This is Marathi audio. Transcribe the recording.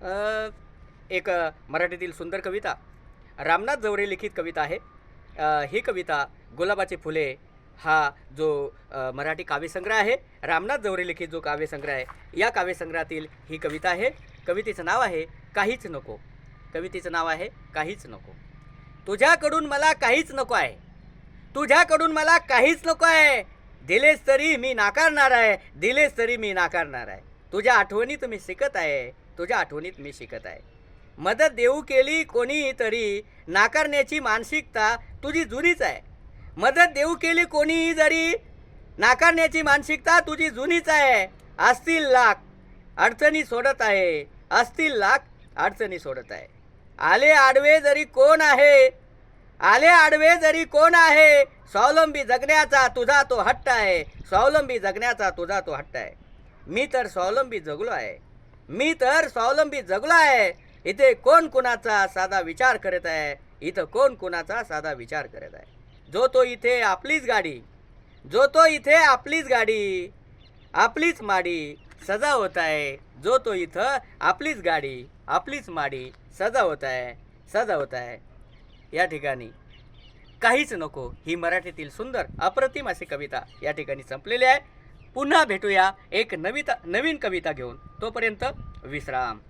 एक मराठीतील सुंदर कविता. रामनाथ जवरे लिखित कविता आहे. ही कविता गुलाबाची फुले हा जो मराठी काव्यसंग्रह आहे रामनाथ जवरे लिखित जो काव्यसंग्रह आहे या काव्यसंग्रहातील ही कविता आहे. कवितेचं नाव आहे काहीच नको. कवितेचं नाव आहे काहीच नको. तुझ्याकडून मला काहीच नको आहे. तुझ्याकडून मला काहीच नको आहे. दिलेस तरी मी नाकारणार आहे. दिलेस तरी मी नाकारणार आहे. तुझ्या आठवणीत मी शिकत आहे. तुझ्या आठवणीत मी शिकत आहे. मदत देऊ केली कोणी तरी नाकारण्याची मानसिकता तुझी जुनीच आहे. मदत देऊ केली कोणीही जरी नाकारण्याची मानसिकता तुझी जुनीच आहे. असतील लाख अडचणी सोडत आहे. असतील लाख अडचणी सोडत आहे. आले आडवे जरी कोण आहे आले आडवे जरी कोण आहे स्वावलंबी जगण्याचा तुझा तो हट्ट आहे. स्वावलंबी जगण्याचा तुझा तो हट्ट आहे. मी तर स्वावलंबी जगलो आहे. मी तर स्वावलंबी जगलो आहे. इथे कोण कुणाचा साधा विचार करत आहे? इथं कोण कुणाचा साधा विचार करत आहे? जो तो इथे आपलीच गाडी जो तो इथे आपलीच गाडी आपलीच माडी सजा होत आहे. जो तो इथं आपलीच गाडी आपलीच माडी सजा होत आहे सजा होत आहे. या ठिकाणी काहीच नको. ही मराठीतील सुंदर अप्रतिम अशी कविता या ठिकाणी संपलेली आहे. पुन्हा भेटूया एक नवीता नवीन कविता घेऊन. तोपर्यंत विश्राम.